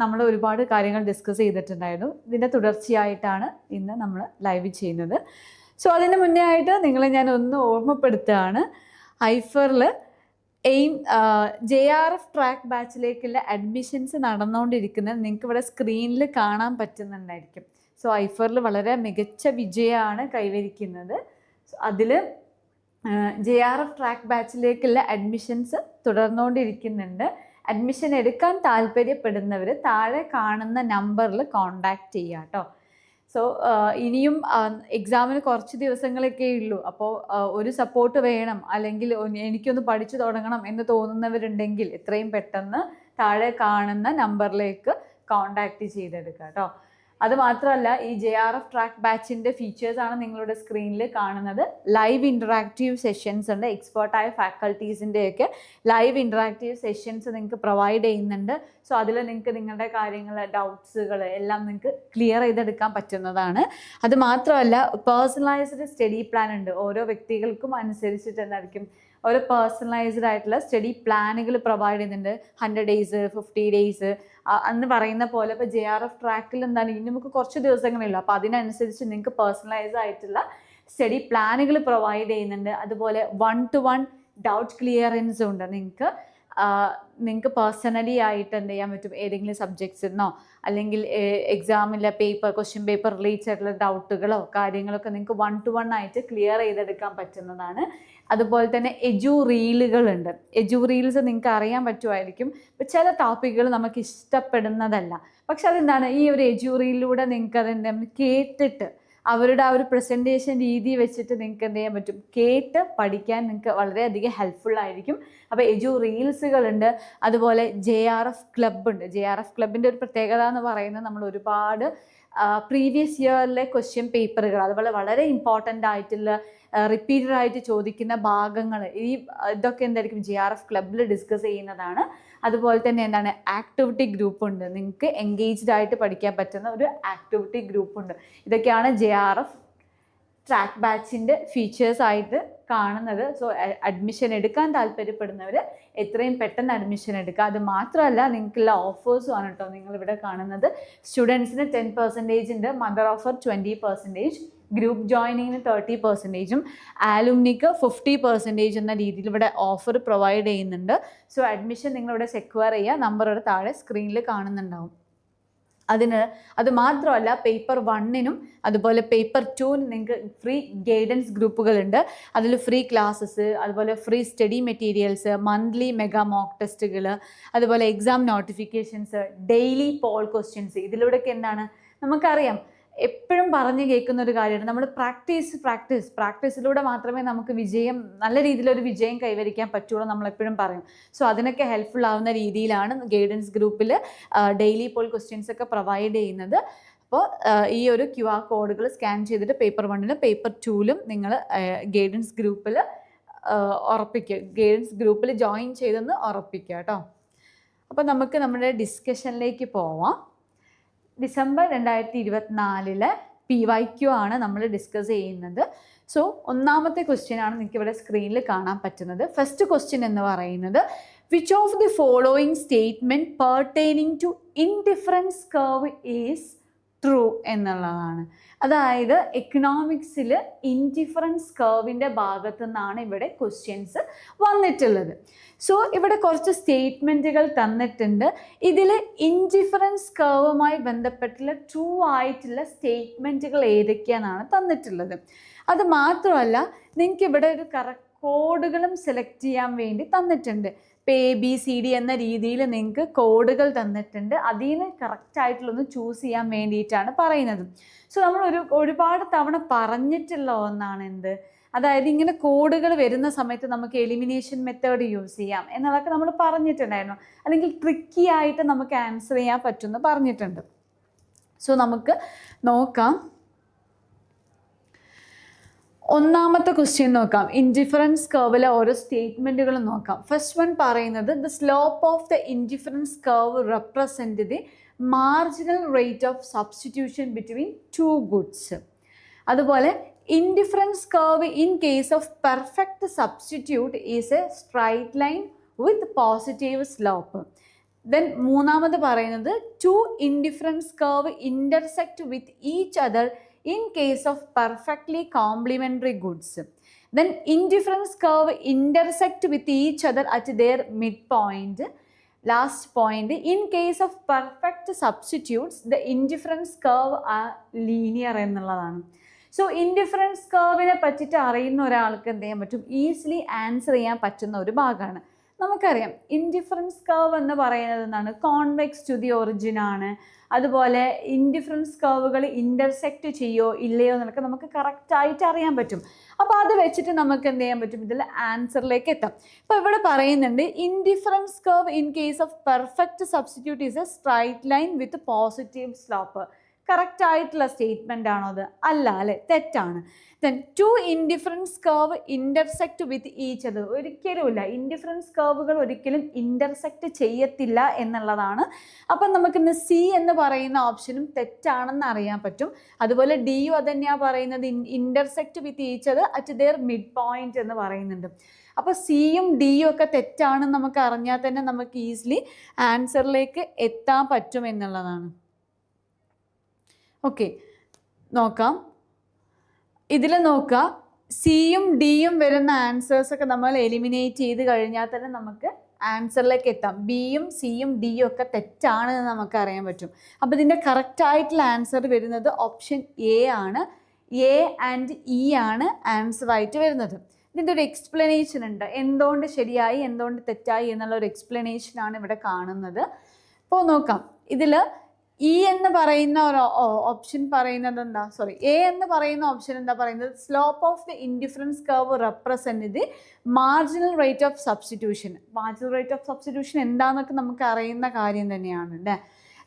നമ്മൾ ഒരുപാട് കാര്യങ്ങൾ ഡിസ്കസ് ചെയ്തിട്ടുണ്ടായിരുന്നു. ഇതിന്റെ തുടർച്ചയായിട്ടാണ് ഇന്ന് നമ്മൾ ലൈവ് ചെയ്യുന്നത്. സോ അതിന് മുന്നേ ആയിട്ട് നിങ്ങളെ ഞാൻ ഒന്ന് ഓർമ്മപ്പെടുത്തുകയാണ്. ഐഫറിൽ aim J R F track ബാച്ചിലേക്കുള്ള admissions നടന്നുകൊണ്ടിരിക്കുന്നത് നിങ്ങൾക്ക് ഇവിടെ സ്ക്രീനിൽ കാണാൻ പറ്റുന്നുണ്ടായിരിക്കും. സോ ഐഫറിൽ വളരെ മികച്ച വിജയമാണ് കൈവരിക്കുന്നത്. അതിൽ ജെ ആർ എഫ് ട്രാക്ക് ബാച്ചിലേക്കുള്ള അഡ്മിഷൻസ് തുടർന്നുകൊണ്ടിരിക്കുന്നുണ്ട്. അഡ്മിഷൻ എടുക്കാൻ താല്പര്യപ്പെടുന്നവർ താഴെ കാണുന്ന നമ്പറിൽ കോണ്ടാക്ട് ചെയ്യുക കേട്ടോ സോ ഇനിയും എക്സാമിന് കുറച്ച് ദിവസങ്ങളൊക്കെ ഉള്ളൂ. അപ്പോൾ ഒരു സപ്പോർട്ട് വേണം. അല്ലെങ്കിൽ എനിക്കൊന്ന് പഠിച്ചു തുടങ്ങണം എന്ന് തോന്നുന്നവരുണ്ടെങ്കിൽ എത്രയും പെട്ടെന്ന് താഴെ കാണുന്ന നമ്പറിലേക്ക് കോണ്ടാക്ട് ചെയ്തെടുക്കുക കേട്ടോ അത് മാത്രമല്ല ഈ ജെ ആർ എഫ് ട്രാക്ക് ബാച്ചിന്റെ ഫീച്ചേഴ്സാണ് നിങ്ങളുടെ സ്ക്രീനിൽ കാണുന്നത്. ലൈവ് ഇന്ററാക്റ്റീവ് സെഷൻസ് ഉണ്ട് എക്സ്പേർട്ടായ ഫാക്കൽറ്റീസിന്റെയൊക്കെ ലൈവ് ഇന്ററാക്റ്റീവ് സെഷൻസ് നിങ്ങൾക്ക് പ്രൊവൈഡ് ചെയ്യുന്നുണ്ട്. സോ അതിൽ നിങ്ങൾക്ക് നിങ്ങളുടെ കാര്യങ്ങൾ ഡൗട്ട്സുകൾ എല്ലാം നിങ്ങൾക്ക് ക്ലിയർ ചെയ്തെടുക്കാൻ പറ്റുന്നതാണ്. അത് മാത്രമല്ല പേഴ്സണലൈസ്ഡ് സ്റ്റഡി പ്ലാൻ ഉണ്ട്. ഓരോ വ്യക്തികൾക്കും അനുസരിച്ചിട്ട് എന്തായിരിക്കും ഒരു പേഴ്സണലൈസ്ഡ് ആയിട്ടുള്ള സ്റ്റഡി പ്ലാനുകൾ പ്രൊവൈഡ് ചെയ്യുന്നുണ്ട്. ഹൺഡ്രഡ് ഡേയ്സ് ഫിഫ്റ്റി ഡേയ്സ് അന്ന് പറയുന്ന പോലെ ഇപ്പോൾ ജെ ആർ എഫ് ട്രാക്കിൽ എന്താണ് ഇനി നമുക്ക് കുറച്ച് ദിവസങ്ങളുള്ളൂ അപ്പോൾ അതിനനുസരിച്ച് നിങ്ങൾക്ക് പേഴ്സണലൈസ് ആയിട്ടുള്ള സ്റ്റഡി പ്ലാനുകൾ പ്രൊവൈഡ് ചെയ്യുന്നുണ്ട്. അതുപോലെ one to one doubt clearance ഉണ്ട്. നിങ്ങൾക്ക് നിങ്ങൾക്ക് പേഴ്സണലി ആയിട്ട് എന്ത് ചെയ്യാൻ പറ്റും? ഏതെങ്കിലും സബ്ജക്ട്സിന്നോ അല്ലെങ്കിൽ എക്സാമിലെ പേപ്പർ ക്വസ്റ്റ്യൻ പേപ്പർ റിലേറ്റഡ് ഡൗട്ടുകളോ കാര്യങ്ങളൊക്കെ നിങ്ങൾക്ക് വൺ ടു വൺ ആയിട്ട് ക്ലിയർ ചെയ്തെടുക്കാൻ പറ്റുന്നതാണ് അതുപോലെ തന്നെ എജു റീലുകളുണ്ട്. എജു റീൽസ് നിങ്ങൾക്ക് അറിയാൻ പറ്റുമായിരിക്കും. ഇപ്പം ചില ടോപ്പിക്കുകൾ നമുക്ക് ഇഷ്ടപ്പെടുന്നതല്ല. പക്ഷെ അതെന്താണ്? ഈ ഒരു എജു റീലിലൂടെ നിങ്ങൾക്ക് അതിന്റെ കേട്ടിട്ട് അവരുടെ ആ ഒരു പ്രസന്റേഷൻ രീതി വെച്ചിട്ട് നിങ്ങൾക്ക് എന്ത് ചെയ്യാൻ പറ്റും? കേട്ട് പഠിക്കാൻ നിങ്ങൾക്ക് വളരെയധികം ഹെൽപ്ഫുൾ ആയിരിക്കും. അപ്പോൾ എജു റീൽസുകളുണ്ട്. അതുപോലെ ജെ ആർ എഫ് ക്ലബ്ബുണ്ട് ജെ ആർ എഫ് ക്ലബിന്റെ ഒരു പ്രത്യേകത എന്ന് പറയുന്നത് നമ്മൾ ഒരുപാട് പ്രീവിയസ് ഇയറിലെ ക്വസ്റ്റ്യൻ പേപ്പറുകൾ അതുപോലെ വളരെ ഇമ്പോർട്ടന്റ് ആയിട്ടുള്ള റിപ്പീറ്റഡ് ആയിട്ട് ചോദിക്കുന്ന ഭാഗങ്ങൾ ഈ ഇതൊക്കെ എന്തായിരിക്കും ജി ആർ എഫ് ക്ലബിൽ ഡിസ്കസ് ചെയ്യുന്നതാണ്. അതുപോലെ തന്നെ എന്താണ് ആക്ടിവിറ്റി ഗ്രൂപ്പ് ഉണ്ട്. നിങ്ങൾക്ക് എൻഗേജ്ഡ് ആയിട്ട് പഠിക്കാൻ പറ്റുന്ന ഒരു ആക്ടിവിറ്റി ഗ്രൂപ്പ് ഉണ്ട്. ഇതൊക്കെയാണ് ജെ ആർ എഫ് ട്രാക്ക് ബാച്ചിന്റെ ഫീച്ചേഴ്സ് ആയിട്ട് കാണുന്നത്. സോ അഡ്മിഷൻ എടുക്കാൻ താല്പര്യപ്പെടുന്നവർ എത്രയും പെട്ടെന്ന് അഡ്മിഷൻ എടുക്കുക. അത് മാത്രമല്ല നിങ്ങൾക്കുള്ള ഓഫേഴ്സും ആണ് കേട്ടോ നിങ്ങളിവിടെ കാണുന്നത്. സ്റ്റുഡൻസിന് ടെൻ പെർസെന്റേജ് ഉണ്ട്. Mother offer twenty percentage group ജോയിനിങ്ങിന് thirty പെർസെന്റേജും ആലുമിനിക്ക് ഫിഫ്റ്റി പെർസെന്റേജ് എന്ന രീതിയിൽ ഇവിടെ ഓഫർ പ്രൊവൈഡ് ചെയ്യുന്നുണ്ട്. സോ അഡ്മിഷൻ നിങ്ങളിവിടെ സെക്വയർ ചെയ്യുക. നമ്പർ ഇവിടെ താഴെ സ്ക്രീനിൽ കാണുന്നുണ്ടാവും. അതിന് അത് മാത്രമല്ല പേപ്പർ വണ്ണിനും അതുപോലെ പേപ്പർ ടുവിനും നിങ്ങൾക്ക് ഫ്രീ ഗൈഡൻസ് ഗ്രൂപ്പുകളുണ്ട് അതിൽ ഫ്രീ ക്ലാസ്സസ് അതുപോലെ free study materials monthly mega mock ടെസ്റ്റുകൾ അതുപോലെ exam notifications daily poll questions ഇതിലൂടെയൊക്കെ എന്താണ്? നമുക്കറിയാം. എപ്പോഴും പറഞ്ഞു കേൾക്കുന്ന ഒരു കാര്യമാണ്. നമ്മൾ പ്രാക്ടീസ് പ്രാക്ടീസ്. പ്രാക്ടീസിലൂടെ മാത്രമേ നമുക്ക് വിജയം നല്ല രീതിയിലൊരു വിജയം കൈവരിക്കാൻ പറ്റുള്ളൂ നമ്മൾ എപ്പോഴും പറയും. സോ അതിനൊക്കെ ഹെൽപ്ഫുൾ ആവുന്ന രീതിയിലാണ് ഗൈഡൻസ് ഗ്രൂപ്പിൽ ഡെയിലി പോൾ ക്വസ്റ്റ്യൻസ് ഒക്കെ പ്രൊവൈഡ് ചെയ്യുന്നത്. അപ്പോൾ ഈ ഒരു ക്യു ആർ കോഡുകൾ സ്കാൻ ചെയ്തിട്ട് പേപ്പർ വണ്ണിലും പേപ്പർ ടൂവിലും നിങ്ങൾ ഗൈഡൻസ് ഗ്രൂപ്പിൽ ഉറപ്പിക്കുക. ഗൈഡൻസ് ഗ്രൂപ്പിൽ ജോയിൻ ചെയ്തെന്ന് ഉറപ്പിക്കുക കേട്ടോ. അപ്പോൾ നമുക്ക് നമ്മുടെ ഡിസ്കഷനിലേക്ക് പോവാം. ഡിസംബർ രണ്ടായിരത്തി ഇരുപത്തിനാലിലെ പി വൈ ക്യു ആണ് നമ്മൾ ഡിസ്കസ് ചെയ്യുന്നത്. സോ ഒന്നാമത്തെ ക്വസ്റ്റ്യൻ ആണ് നിങ്ങൾക്ക് ഇവിടെ സ്ക്രീനിൽ കാണാൻ പറ്റുന്നത്. ഫസ്റ്റ് ക്വസ്റ്റ്യൻ എന്ന് പറയുന്നത് which of the following statement pertaining to indifference curve is true എന്നുള്ളതാണ്. അതായത് എക്കണോമിക്സിൽ ഇൻഡിഫറൻസ് കർവിന്റെ ഭാഗത്തു നിന്നാണ് ഇവിടെ ക്വസ്റ്റ്യൻസ് വന്നിട്ടുള്ളത്. സോ ഇവിടെ കുറച്ച് സ്റ്റേറ്റ്മെന്റുകൾ തന്നിട്ടുണ്ട്. ഇതിൽ ഇൻഡിഫറൻസ് കർവുമായി ബന്ധപ്പെട്ടുള്ള ട്രൂ ആയിട്ടുള്ള സ്റ്റേറ്റ്മെന്റുകൾ ഏതൊക്കെയാണെന്നാണ് തന്നിട്ടുള്ളത്. അത് മാത്രമല്ല നിങ്ങൾക്ക് ഇവിടെ ഒരു കറക്റ്റ് കോഡുകളും സെലക്ട് ചെയ്യാൻ വേണ്ടി തന്നിട്ടുണ്ട്. എ ബി സി ഡി എന്ന രീതിയിൽ നിങ്ങൾക്ക് കോഡുകൾ തന്നിട്ടുണ്ട്. അതിൽ നിന്ന് കറക്റ്റായിട്ടുള്ളൊന്ന് ചൂസ് ചെയ്യാൻ വേണ്ടിയിട്ടാണ് പറയുന്നത്. സോ നമ്മൾ ഒരു ഒരുപാട് തവണ പറഞ്ഞിട്ടുള്ള ഒന്നാണ് എന്ത്? അതായത് ഇങ്ങനെ കോഡുകൾ വരുന്ന സമയത്ത് നമുക്ക് എലിമിനേഷൻ മെത്തേഡ് യൂസ് ചെയ്യാം എന്നതൊക്കെ നമ്മൾ പറഞ്ഞിട്ടുണ്ടായിരുന്നു. അല്ലെങ്കിൽ ട്രിക്കി ആയിട്ട് നമുക്ക് ആൻസർ ചെയ്യാൻ പറ്റുമെന്ന് പറഞ്ഞിട്ടുണ്ട്. സോ നമുക്ക് നോക്കാം. ഒന്നാമത്തെ ക്വസ്റ്റ്യൻ നോക്കാം. ഇൻഡിഫറൻസ് കർവിലെ ഓരോ സ്റ്റേറ്റ്മെന്റുകളും നോക്കാം. ഫസ്റ്റ് വൺ പറയുന്നത് the slope of the indifference curve represent the marginal rate of substitution between two goods അതുപോലെ indifference curve in case of perfect substitute is a straight line with positive slope then മൂന്നാമത് പറയുന്നത് two indifference curve intersect with each other in case of perfectly complementary goods then indifference curve intersect with each other at their mid point last point in case of perfect substitutes the indifference curve are linear എന്നുള്ളതാണ് so indifference കർവിനെ പറ്റിയിട്ട് അറിയുന്ന ഒരാൾക്ക് എന്ത് ചെയ്യാൻ പറ്റും? Easily answer ചെയ്യാൻ പറ്റുന്ന ഒരു ഭാഗമാണ്. നമുക്കറിയാം. ഇൻഡിഫറൻസ് കർവ് എന്ന് പറയുന്നത് എന്താണ്? കോൺവെക്സ് ടു ദി ഒറിജിൻ ആണ്. അതുപോലെ ഇൻഡിഫറൻസ് കർവുകൾ ഇന്റർസെക്റ്റ് ചെയ്യോ ഇല്ലയോ എന്നൊക്കെ നമുക്ക് കറക്റ്റായിട്ട് അറിയാൻ പറ്റും. അപ്പോൾ അത് വെച്ചിട്ട് നമുക്ക് എന്ത് ചെയ്യാൻ പറ്റും? ഇതിൽ ആൻസറിലേക്ക് എത്താം. ഇപ്പോൾ ഇവിടെ പറയുന്നുണ്ട് indifference curve in case of perfect substitute is a straight line with positive slope correct ആയിട്ടുള്ള സ്റ്റേറ്റ്മെന്റ് ആണോ അത്? അല്ല അല്ലെ? തെറ്റാണ്. Then two indifference curve intersect with each other ഒരിക്കലുമില്ല ഇൻഡിഫറൻസ് കർവുകൾ ഒരിക്കലും ഇന്റർസെക്റ്റ് ചെയ്യത്തില്ല എന്നുള്ളതാണ്. അപ്പം നമുക്കിന്ന് സി എന്ന് പറയുന്ന ഓപ്ഷനും തെറ്റാണെന്ന് അറിയാൻ പറ്റും. അതുപോലെ ഡി യു അത് തന്നെയാണ് പറയുന്നത്. Intersect with each other at their mid point എന്ന് പറയുന്നുണ്ട്. അപ്പോൾ സിയും ഡിയും ഒക്കെ തെറ്റാണെന്ന് നമുക്ക് അറിഞ്ഞാൽ തന്നെ നമുക്ക് ഈസിലി ആൻസറിലേക്ക് എത്താൻ പറ്റും എന്നുള്ളതാണ്. ഓക്കെ. നോക്കാം. ഇതിൽ നോക്കുക സിയും ഡിയും വരുന്ന ആൻസേഴ്സൊക്കെ നമ്മൾ എലിമിനേറ്റ് ചെയ്ത് കഴിഞ്ഞാൽ തന്നെ നമുക്ക് ആൻസറിലേക്ക് എത്താം. ബിയും സിയും ഡിയും ഒക്കെ തെറ്റാണ് എന്ന് നമുക്ക് അറിയാൻ പറ്റും. അപ്പോൾ ഇതിന്റെ കറക്റ്റായിട്ടുള്ള ആൻസർ വരുന്നത് ഓപ്ഷൻ എ ആണ്. എ ആൻഡ് ഇ ആണ് ആൻസർ ആയിട്ട് വരുന്നത്. ഇതിന്റെ ഒരു എക്സ്പ്ലനേഷൻ ഉണ്ട്. എന്തുകൊണ്ട് ശരിയായി എന്തുകൊണ്ട് തെറ്റായി എന്നുള്ള ഒരു എക്സ്പ്ലനേഷനാണ് ഇവിടെ കാണുന്നത്. അപ്പോൾ നോക്കാം. ഇതിൽ ഇ എന്ന് പറയുന്ന ഒരു ഓപ്ഷൻ പറയുന്നത് എന്താ? സോറി എ എന്ന് പറയുന്ന ഓപ്ഷൻ എന്താ പറയുന്നത്? Slope of the indifference curve represent the marginal rate of substitution marginal rate of substitution എന്താണെന്നൊക്കെ നമുക്ക് അറിയുന്ന കാര്യം തന്നെയാണ് അല്ലേ?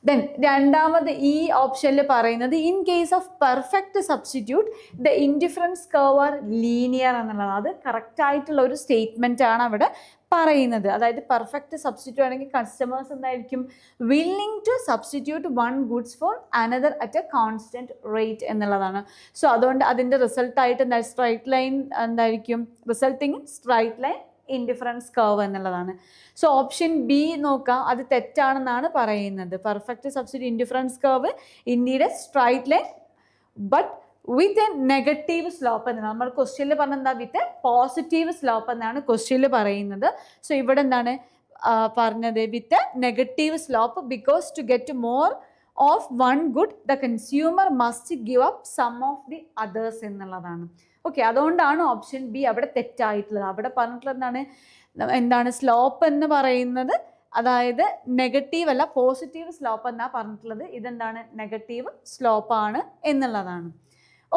ദെൻ രണ്ടാമത് ഈ ഓപ്ഷനിൽ പറയുന്നത് in case of perfect substitute the indifference curve are linear എന്നുള്ളതാണ്. അത് കറക്റ്റായിട്ടുള്ള ഒരു സ്റ്റേറ്റ്മെന്റ് ആണ് അവിടെ പറയുന്നത്. അതായത് പെർഫെക്റ്റ് സബ്സ്റ്റിറ്റ്യൂട്ട് ആണെങ്കിൽ കസ്റ്റമേഴ്സ് എന്തായിരിക്കും? Willing to substitute one goods for another at a constant rate എന്നുള്ളതാണ്. സോ അതുകൊണ്ട് അതിന്റെ റിസൾട്ടായിട്ട് എന്താ സ്ട്രൈറ്റ് ലൈൻ എന്തായിരിക്കും? Resulting straight line indifference curve എന്നുള്ളതാണ്. സോ ഓപ്ഷൻ ബി നോക്കാം. അത് തെറ്റാണെന്നാണ് പറയുന്നത്. പെർഫെക്റ്റ് സബ്സ്റ്റിറ്റ്യൂട്ട് ഇൻഡിഫറൻസ് കർവ് ഇന്ത്യയുടെ straight line but with a negative slope എന്നാണ് നമ്മൾ ക്വസ്റ്റ്യനിൽ പറഞ്ഞ എന്താ വിത്ത് എ പോസിറ്റീവ് സ്ലോപ്പ് എന്നാണ് ക്വസ്റ്റ്യനിൽ പറയുന്നത്. സോ ഇവിടെ എന്താണ് പറഞ്ഞത്? With a negative slope because to get more of one good the consumer must give up some of the others എന്നുള്ളതാണ്. ഓക്കെ അതുകൊണ്ടാണ് ഓപ്ഷൻ ബി അവിടെ തെറ്റായിട്ടുള്ളത്. അവിടെ പറഞ്ഞിട്ടുള്ളത് എന്താണ്? എന്താണ് സ്ലോപ്പ് എന്ന് പറയുന്നത്? അതായത് നെഗറ്റീവ് അല്ല പോസിറ്റീവ് സ്ലോപ്പ് എന്നാണ് പറഞ്ഞിട്ടുള്ളത്. ഇതെന്താണ്? നെഗറ്റീവ് സ്ലോപ്പാണ് എന്നുള്ളതാണ്.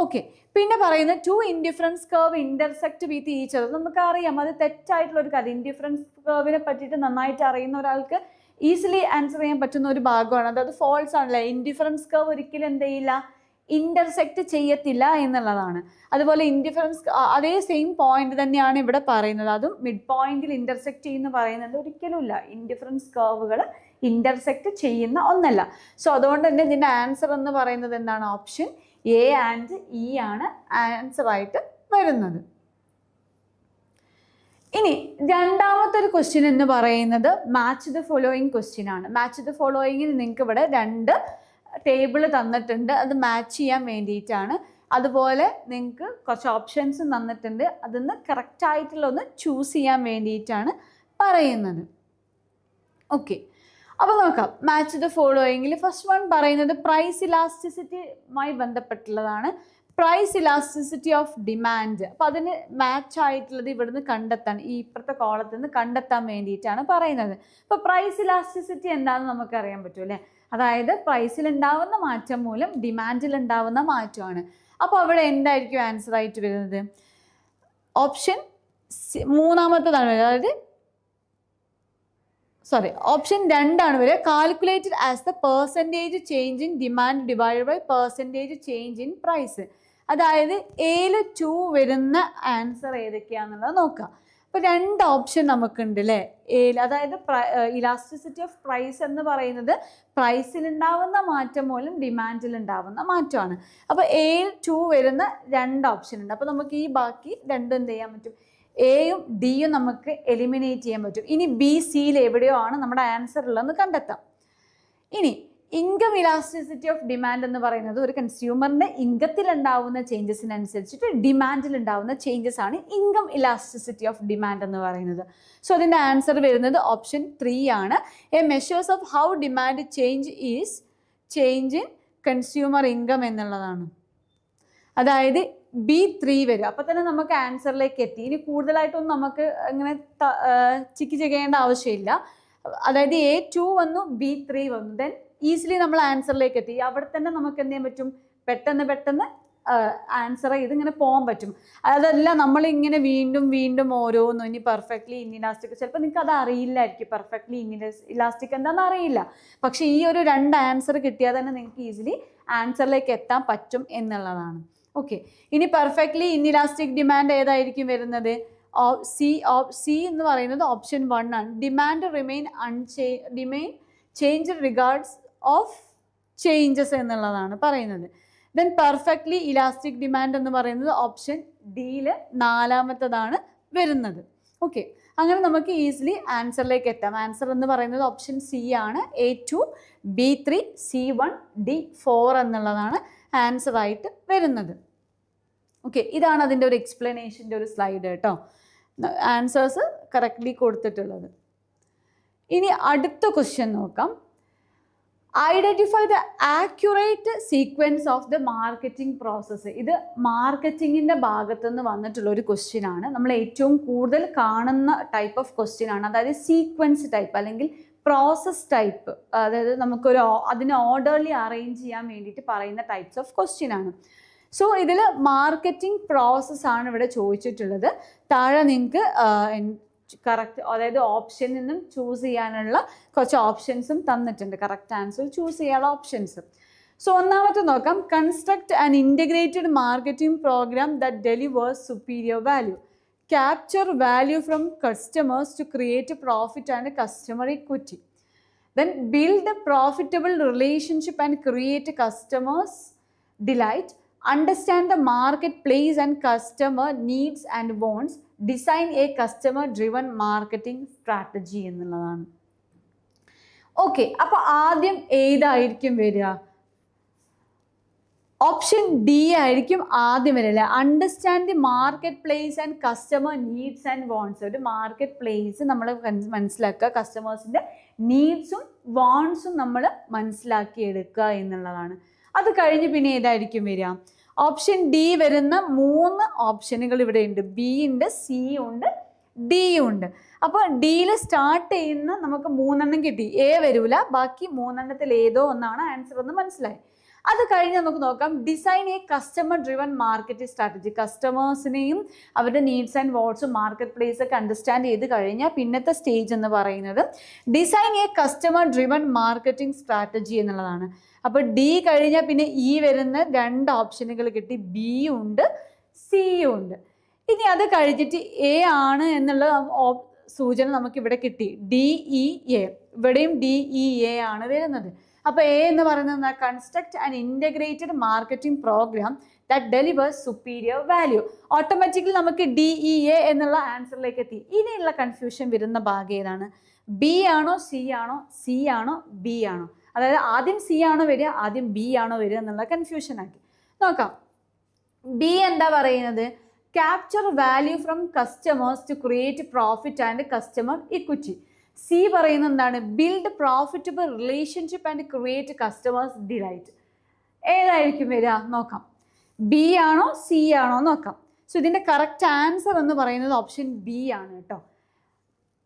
ഓക്കെ പിന്നെ പറയുന്ന two indifference curve intersect with each നമുക്ക് അറിയാം അത് തെറ്റായിട്ടുള്ള ഒരു കാര്യം. ഇൻഡിഫറൻസ് കർവിനെ പറ്റിയിട്ട് നന്നായിട്ട് അറിയുന്ന ഒരാൾക്ക് ഈസിലി ആൻസർ ചെയ്യാൻ പറ്റുന്ന ഒരു ഭാഗമാണ്. അതായത് ഫോൾസ് ആണല്ലേ? ഇൻഡിഫറൻസ് കർവ് ഒരിക്കലും എന്ത് ചെയ്യില്ല? ഇന്റർസെക്ട് ചെയ്യത്തില്ല എന്നുള്ളതാണ്. അതുപോലെ ഇൻഡിഫറൻസ് അതേ സെയിം പോയിന്റ് തന്നെയാണ് ഇവിടെ പറയുന്നത്. അതും മിഡ് പോയിന്റിൽ ഇന്റർസെക്ട് ചെയ്യുന്ന പറയുന്നത് ഒരിക്കലുമില്ല. ഇൻഡിഫറൻസ് കർവുകൾ ഇന്റർസെക്ട് ചെയ്യുന്ന ഒന്നല്ല. സോ അതുകൊണ്ട് തന്നെ ഇതിന്റെ ആൻസർ എന്ന് പറയുന്നത് എന്താണ്? ഓപ്ഷൻ എ ആൻഡ് ഇ ആണ് ആൻസർ ആയിട്ട് വരുന്നത്. ഇനി രണ്ടാമത്തെ ഒരു ക്വസ്റ്റ്യൻ എന്ന് പറയുന്നത് മാച്ച് ദ ഫോളോയിങ് ക്വസ്റ്റ്യൻ ആണ്. മാച്ച് ദ ഫോളോയിങ്ങിൽ നിങ്ങൾക്ക് ഇവിടെ രണ്ട് ടേബിൾ തന്നിട്ടുണ്ട്. അത് മാച്ച് ചെയ്യാൻ വേണ്ടിയിട്ടാണ്. അതുപോലെ നിങ്ങൾക്ക് കുറച്ച് ഓപ്ഷൻസ് തന്നിട്ടുണ്ട്. അതിന്ന് കറക്റ്റ് ആയിട്ടുള്ള ഒന്ന് ചൂസ് ചെയ്യാൻ വേണ്ടിയിട്ടാണ് പറയുന്നത്. ഓക്കെ അപ്പോൾ നോക്കാം. മാച്ച് ദ ഫോളോയിങ്ങിൽ ഫസ്റ്റ് വൺ പറയുന്നത് പ്രൈസ് ഇലാസ്റ്റിസിറ്റിയുമായി ബന്ധപ്പെട്ടുള്ളതാണ്. പ്രൈസ് ഇലാസ്റ്റിസിറ്റി ഓഫ് ഡിമാൻഡ് അപ്പം അതിന് മാച്ച് ആയിട്ടുള്ളത് ഇവിടുന്ന് കണ്ടെത്താൻ ഈ ഇപ്പുറത്തെ കോളത്തിൽ നിന്ന് കണ്ടെത്താൻ വേണ്ടിയിട്ടാണ് പറയുന്നത്. ഇപ്പൊ പ്രൈസ് ഇലാസ്റ്റിസിറ്റി എന്താണെന്ന് നമുക്കറിയാൻ പറ്റും അല്ലേ? അതായത് പ്രൈസിൽ ഉണ്ടാവുന്ന മാറ്റം മൂലം ഡിമാൻഡിൽ ഉണ്ടാവുന്ന മാറ്റമാണ്. അപ്പോൾ അവിടെ എന്തായിരിക്കും ആൻസർ ആയിട്ട് വരുന്നത്? ഓപ്ഷൻ മൂന്നാമത്തതാണ് അതായത് സോറി ഓപ്ഷൻ രണ്ടാണ് വരെ calculated as the percentage change in demand divide by percentage change in price അതായത് ഏൽ ടു വരുന്ന ആൻസർ ഏതൊക്കെയാണെന്നുള്ളത് നോക്കാം അപ്പോൾ രണ്ട് ഓപ്ഷൻ നമുക്കുണ്ട് അല്ലേ ഏൽ അതായത് ഇലാസ്റ്റിസിറ്റി ഓഫ് പ്രൈസ് എന്ന് പറയുന്നത് പ്രൈസിലുണ്ടാവുന്ന മാറ്റം മൂലം ഡിമാൻഡിലുണ്ടാവുന്ന മാറ്റമാണ്. അപ്പോൾ ഏൽ ടു വരുന്ന രണ്ട് ഓപ്ഷൻ ഉണ്ട്. അപ്പോൾ നമുക്ക് ഈ ബാക്കി രണ്ടും എന്ത് ചെയ്യാൻ പറ്റും? എയും ഡിയും നമുക്ക് എലിമിനേറ്റ് ചെയ്യാൻ പറ്റും. ഇനി ബി സിയിൽ എവിടെയോ ആണ് നമ്മുടെ ആൻസർ ഉള്ളതെന്ന് കണ്ടെത്താം. ഇനി ഇൻകം ഇലാസ്റ്റിസിറ്റി ഓഫ് ഡിമാൻഡ് എന്ന് പറയുന്നത് ഒരു കൺസ്യൂമറിന്റെ ഇൻകത്തിൽ ഉണ്ടാവുന്ന ചേഞ്ചസിനനുസരിച്ചിട്ട് ഡിമാൻഡിൽ ഉണ്ടാവുന്ന ചേഞ്ചസ് ആണ് ഇൻകം ഇലാസ്റ്റിസിറ്റി ഓഫ് ഡിമാൻഡ് എന്ന് പറയുന്നത്. സോ അതിന്റെ ആൻസർ വരുന്നത് ഓപ്ഷൻ ത്രീ ആണ്. A measures of how demand change is change in consumer income എന്നുള്ളതാണ്. അതായത് ബി ത്രീ വരും. അപ്പം തന്നെ നമുക്ക് ആൻസറിലേക്ക് എത്തി. ഇനി കൂടുതലായിട്ടൊന്നും നമുക്ക് അങ്ങനെ ചിക്കി ചെയ്യേണ്ട ആവശ്യമില്ല. അതായത് എ ടു വന്നു ബി ത്രീ വന്നു. ദെൻ ഈസിലി നമ്മൾ ആൻസറിലേക്ക് എത്തി. അവിടെ തന്നെ നമുക്ക് എന്ത് ചെയ്യാൻ പറ്റും? പെട്ടെന്ന് പെട്ടെന്ന് ആൻസർ ചെയ്ത് ഇങ്ങനെ പോകാൻ പറ്റും. അതല്ല നമ്മൾ ഇങ്ങനെ വീണ്ടും വീണ്ടും ഓരോന്നും ഇനി പെർഫെക്റ്റ്ലി ഇന്നിലാസ്റ്റിക് ചിലപ്പോൾ നിങ്ങൾക്ക് അത് അറിയില്ലായിരിക്കും. പെർഫെക്റ്റ്ലി ഇലാസ്റ്റിക് എന്താണെന്ന് അറിയില്ല. പക്ഷേ ഈ ഒരു രണ്ട് ആൻസർ കിട്ടിയാൽ തന്നെ നിങ്ങൾക്ക് ഈസിലി ആൻസറിലേക്ക് എത്താൻ പറ്റും എന്നുള്ളതാണ്. ഓക്കെ ഇനി പെർഫെക്റ്റ്ലി ഇന്നിലാസ്റ്റിക് ഡിമാൻഡ് ഏതായിരിക്കും വരുന്നത്? സി സി എന്ന് പറയുന്നത് ഓപ്ഷൻ വൺ ആണ്. Demand remain അൺചേ remain change regards of changes എന്നുള്ളതാണ് പറയുന്നത്. ദെൻ പെർഫെക്റ്റ്ലി ഇലാസ്റ്റിക് ഡിമാൻഡ് എന്ന് പറയുന്നത് ഓപ്ഷൻ ഡിയിൽ നാലാമത്തതാണ് വരുന്നത്. ഓക്കെ അങ്ങനെ നമുക്ക് ഈസിലി ആൻസറിലേക്ക് എത്താം. ആൻസർ എന്ന് പറയുന്നത് ഓപ്ഷൻ സി ആണ്. A two B three C one D four എന്നുള്ളതാണ് ആൻസറായിട്ട് വരുന്നത്. ഓക്കെ ഇതാണ് അതിന്റെ ഒരു എക്സ്പ്ലനേഷന്റെ ഒരു സ്ലൈഡ് കേട്ടോ. ആൻസേഴ്സ് കറക്റ്റ്ലി കൊടുത്തിട്ടുള്ളത്. ഇനി അടുത്ത ക്വസ്റ്റ്യൻ നോക്കാം. Identify the accurate sequence of the marketing process ഇത് മാർക്കറ്റിങ്ങിന്റെ ഭാഗത്തുനിന്ന് വന്നിട്ടുള്ള ഒരു ക്വസ്റ്റ്യൻ ആണ്. നമ്മൾ ഏറ്റവും കൂടുതൽ കാണുന്ന ടൈപ്പ് ഓഫ് ക്വസ്റ്റ്യൻ ആണ്. അതായത് സീക്വൻസ് ടൈപ്പ് അല്ലെങ്കിൽ പ്രോസസ് ടൈപ്പ് അതായത് നമുക്കൊരു അതിനെ ഓർഡർലി അറേഞ്ച് ചെയ്യാൻ വേണ്ടിയിട്ട് പറയുന്ന ടൈപ്സ് ഓഫ് ക്വസ്റ്റ്യൻ ആണ്. സോ ഇതിൽ മാർക്കറ്റിംഗ് പ്രോസസ് ആണ് ഇവിടെ ചോദിച്ചിട്ടുള്ളത്. താഴെ നിങ്ങൾക്ക് കറക്റ്റ് അതായത് ഓപ്ഷൻ നിന്നും ചൂസ് ചെയ്യാനുള്ള കുറച്ച് ഓപ്ഷൻസും തന്നിട്ടുണ്ട്. കറക്റ്റ് ആൻസർ ചൂസ് ചെയ്യാനുള്ള ഓപ്ഷൻസ് സോ ഒന്നാമത്തെ നോക്കാം. Construct and integrated marketing program that delivers superior value capture value from customers to create profit and customer equity then build a profitable relationship and create customers customers delight the market place and customer needs and wants. Design a customer driven marketing strategy എന്നുള്ളതാണ്. Okay അപ്പൊ ആദ്യം ഏതായിരിക്കും വരിക? Option D ആയിരിക്കും ആദ്യം വരില്ല understand the market place and customer needs and wants ഒരു market place നമ്മൾ മനസ്സിലാക്കുക. കസ്റ്റമേഴ്സിന്റെ നീഡ്സും വോൺസും നമ്മൾ മനസ്സിലാക്കി എടുക്കുക എന്നുള്ളതാണ്. അത് കഴിഞ്ഞ് പിന്നെ ഏതായിരിക്കും വരിക? ഓപ്ഷൻ ഡി വരുന്ന മൂന്ന് ഓപ്ഷനുകൾ ഇവിടെ ഉണ്ട്. ബി ഉണ്ട് സി ഉണ്ട് ഡി ഉണ്ട്. അപ്പോൾ ഡിയിൽ സ്റ്റാർട്ട് ചെയ്യുന്ന നമുക്ക് മൂന്നെണ്ണം കിട്ടി. എ വരൂല. ബാക്കി മൂന്നെണ്ണത്തിൽ ഏതോ ഒന്നാണ് ആൻസർ എന്ന് മനസ്സിലായി. അത് കഴിഞ്ഞ് നമുക്ക് നോക്കാം. Design a customer driven marketing strategy കസ്റ്റമേഴ്സിനെയും അവരുടെ നീഡ്സ് ആൻഡ് വോട്ട്സും മാർക്കറ്റ് പ്ലേസ് ഒക്കെ അണ്ടർസ്റ്റാൻഡ് ചെയ്ത് കഴിഞ്ഞാൽ പിന്നത്തെ സ്റ്റേജ് എന്ന് പറയുന്നത് design a customer driven marketing strategy എന്നുള്ളതാണ്. അപ്പോൾ ഡി കഴിഞ്ഞാൽ പിന്നെ ഇ വരുന്ന രണ്ട് ഓപ്ഷനുകൾ കിട്ടി. ബി ഉണ്ട് സി ഉണ്ട്. ഇനി അത് കഴിഞ്ഞിട്ട് എ ആണ് എന്നുള്ള സൂചന നമുക്കിവിടെ കിട്ടി. ഡി ഇ എ ഇവിടെയും ഡി ഇ എ ആണ് വരുന്നത്. അപ്പോൾ എ എന്ന് പറയുന്നത് construct and integrated marketing program that delivers superior value automatically നമുക്ക് ഡി ഇ എ എന്നുള്ള ആൻസറിലേക്ക് എത്തി. ഇനിയുള്ള കൺഫ്യൂഷൻ വരുന്ന ഭാഗം ഏതാണ്? ബി ആണോ സി ആണോ സി ആണോ ബി ആണോ? അതായത് ആദ്യം സി ആണോ വരിക ആദ്യം ബി ആണോ വരിക എന്നുള്ള കൺഫ്യൂഷൻ ആക്കി. നോക്കാം. ബി എന്താ പറയുന്നത്? Capture value from customers to create profit and customer equity C പറയുന്നത് എന്താണ്? Build profitable relationship and create customers delight ഏതായിരിക്കും വരിക? നോക്കാം. ബി ആണോ? സി ആണോ? നോക്കാം. സോ ഇതിന്റെ കറക്റ്റ് ആൻസർ എന്ന് പറയുന്നത് ഓപ്ഷൻ ബി ആണ് കേട്ടോ.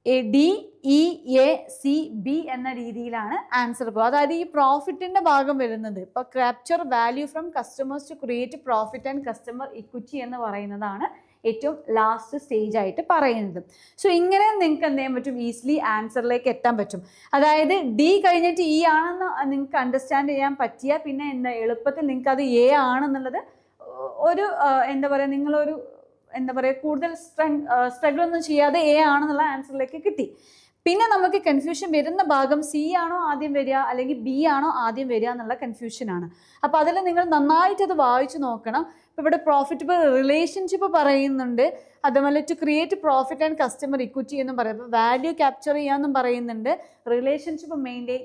A D E A C B എന്ന രീതിയിലാണ് ആൻസർ പോകുക അതായത് ഈ പ്രോഫിറ്റിന്റെ ഭാഗം വരുന്നത്. ഇപ്പോൾ capture value from customers to create profit and customer equity എന്ന് പറയുന്നതാണ് ഏറ്റവും ലാസ്റ്റ് സ്റ്റേജ് ആയിട്ട് പറയുന്നത്. സോ ഇങ്ങനെ നിങ്ങൾക്ക് എന്ത് ചെയ്യാൻ പറ്റും? ഈസിലി ആൻസറിലേക്ക് എത്താൻ പറ്റും. അതായത് ഡി കഴിഞ്ഞിട്ട് ഇ ആണെന്ന് നിങ്ങൾക്ക് അണ്ടർസ്റ്റാൻഡ് ചെയ്യാൻ പറ്റിയ പിന്നെ എന്താ? എളുപ്പത്തിൽ നിങ്ങൾക്ക് അത് എ ആണെന്നുള്ളത് ഒരു എന്താ പറയുക നിങ്ങളൊരു എന്താ പറയുക കൂടുതൽ സ്ട്രഗിൾ ഒന്നും ചെയ്യാതെ എ ആണെന്നുള്ള ആൻസറിലേക്ക് കിട്ടി. പിന്നെ നമുക്ക് കൺഫ്യൂഷൻ വരുന്ന ഭാഗം സി ആണോ ആദ്യം വരിക അല്ലെങ്കിൽ ബി ആണോ ആദ്യം വരിക എന്നുള്ള കൺഫ്യൂഷനാണ് അപ്പോൾ അതിൽ നിങ്ങൾ നന്നായിട്ട് അത് വായിച്ചു നോക്കണം. ഇപ്പോൾ ഇവിടെ പ്രോഫിറ്റബിൾ റിലേഷൻഷിപ്പ് പറയുന്നുണ്ട്. അതുപോലെ to create profit and customer equity എന്നും പറയും. അപ്പോൾ വാല്യൂ ക്യാപ്ചർ ചെയ്യാമെന്നും പറയുന്നുണ്ട്. റിലേഷൻഷിപ്പ് മെയിന്റെയിൻ